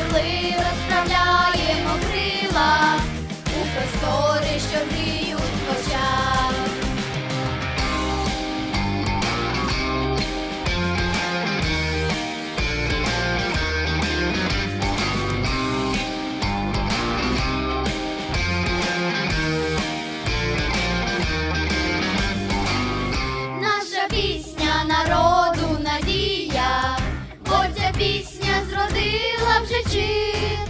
Орли розправляємо крила у просторі, що гріють в. Наша пісня народу надія, бо ця пісня зродила вже чин,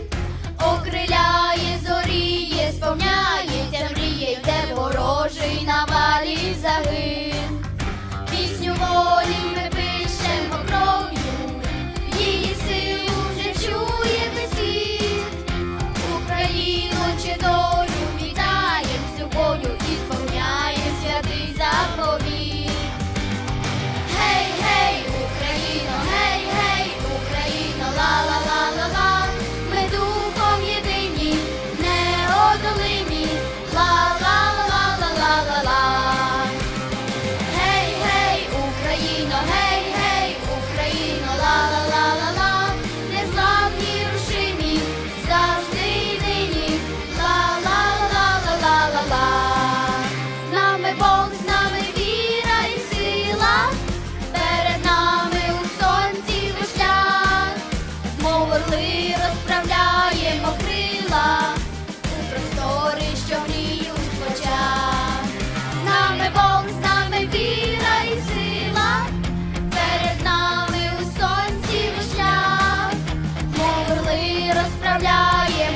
окриляє, зоріє, сповняється, мріє, де ворожий на валі загин.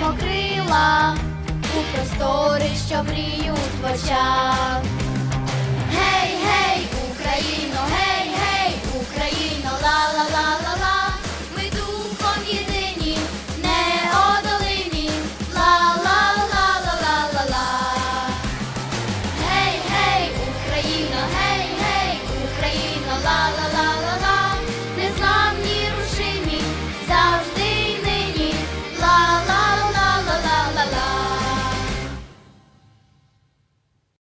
Покрила у простори, що мріють в очах.